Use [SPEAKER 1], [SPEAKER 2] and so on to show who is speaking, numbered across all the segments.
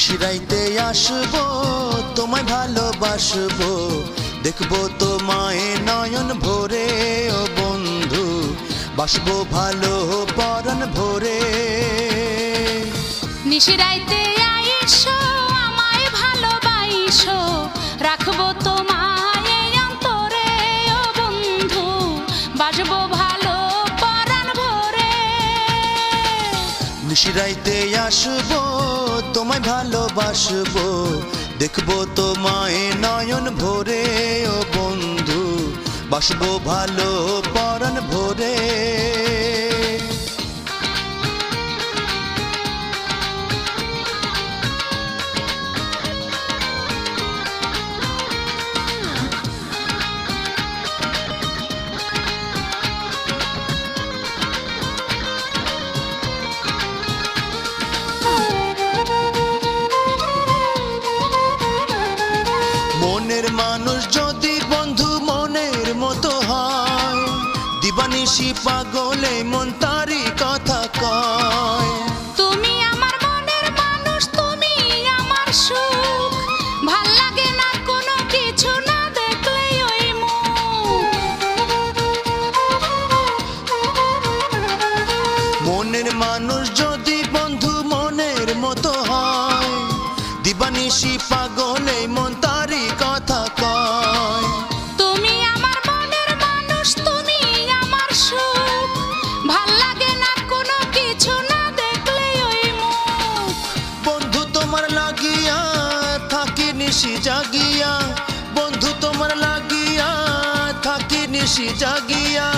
[SPEAKER 1] নিশিরাইতে আসব, তোমায় ভালোবাসবো। দেখব তোমায় নয়ন ভরে, ও বন্ধু, বাসবো ভালো পরন ভরে।
[SPEAKER 2] নিশিরাইতে আইসো
[SPEAKER 1] নিশিরাইতে আসব তোমায় ভালোবাসবো। দেখব তোমায় নয়ন ভরে ও বন্ধু বাসবো ভালো পরন ভরে। মনের মানুষ যদি বন্ধু মনের মতো হয় দিবানিশি পাগলে মন তারি কথা কয়।
[SPEAKER 2] তুমি আমার মনের মানুষ তুমি আমার সুখ। ভালো লাগে না কোনো কিছু না দেখলে ওই
[SPEAKER 1] মনের মানুষ যদি বন্ধু মনের মতো হয় দিবানিশি পাগলে মন নিশি জাগিয়া।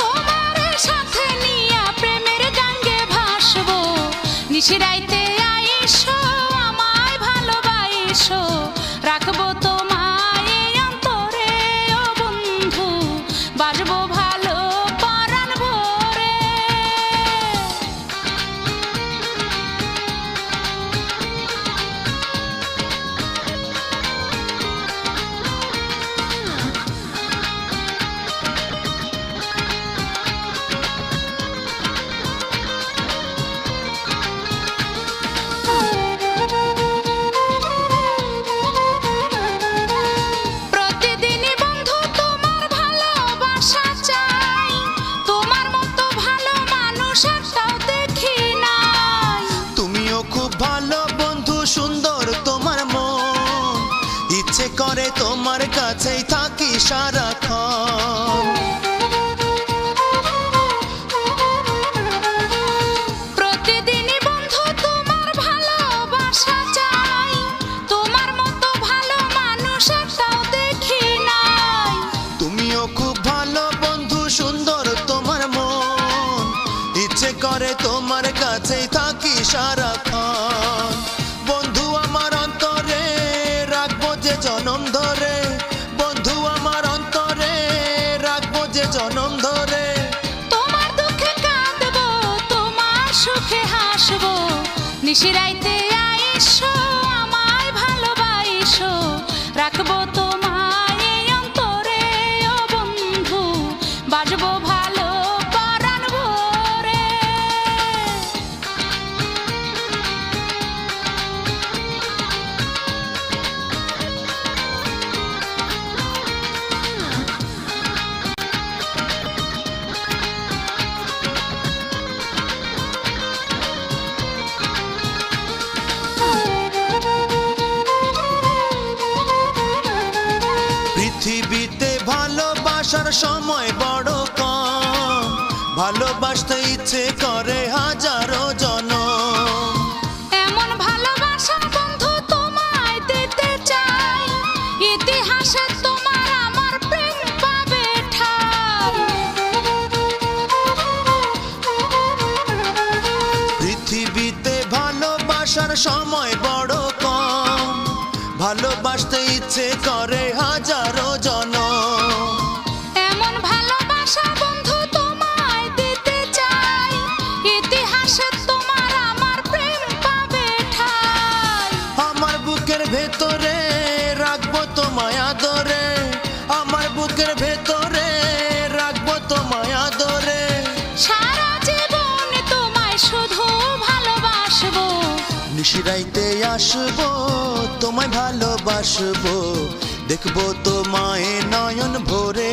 [SPEAKER 1] তোমার
[SPEAKER 2] সাথে নিয়া প্রেমের গাঙ্গে ভাসবো। নিশিরাইতে আইসো আমায় ভালোবাইসো
[SPEAKER 1] ইচ্ছে করে তোমার কাছেই থাকি সারাক্ষণ।
[SPEAKER 2] বন্ধু তোমার ভালোবাসা চাই।
[SPEAKER 1] জনম ধরে।
[SPEAKER 2] তোমার দুঃখে কাঁদবো তোমার সুখে হাসবো। নিশিরাইতে আইসো
[SPEAKER 1] ভালোবাসার সময় বড় কম। ভালোবাসতে ইচ্ছে করে হাজারো জন
[SPEAKER 2] এমন ভালোবাসা বন্ধু তোমায় দিতে চাই। ইতিহাসে তোমার আমার প্রেম পাবে ঠাই।
[SPEAKER 1] পৃথিবীতে ভালোবাসার সময় বড় কম। ভালোবাসতে ইচ্ছে করে ভেতরে রাখব তোমায় আদরে। আমার বুকের ভেতরে রাখব তোমায় আদরে।
[SPEAKER 2] সারা জীবন তোমায় শুধু ভালোবাসবো।
[SPEAKER 1] নিশিরাইতে আসব তোমায় ভালোবাসবো। দেখব তোমায় নয়ন ভরে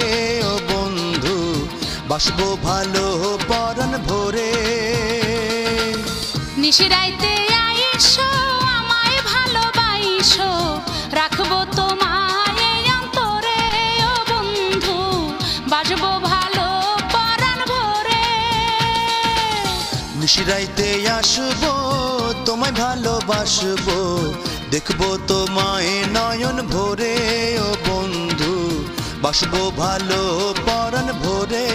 [SPEAKER 1] ও বন্ধু। বাসবো ভালো পরন ভরে।
[SPEAKER 2] নিশিরাইতে আইসো
[SPEAKER 1] নিশিরাইতে আসব তোমায় ভালোবাসবো। দেখব তোমায় নয়ন ভরে ও বন্ধু বাসবো ভালো পরন ভরে।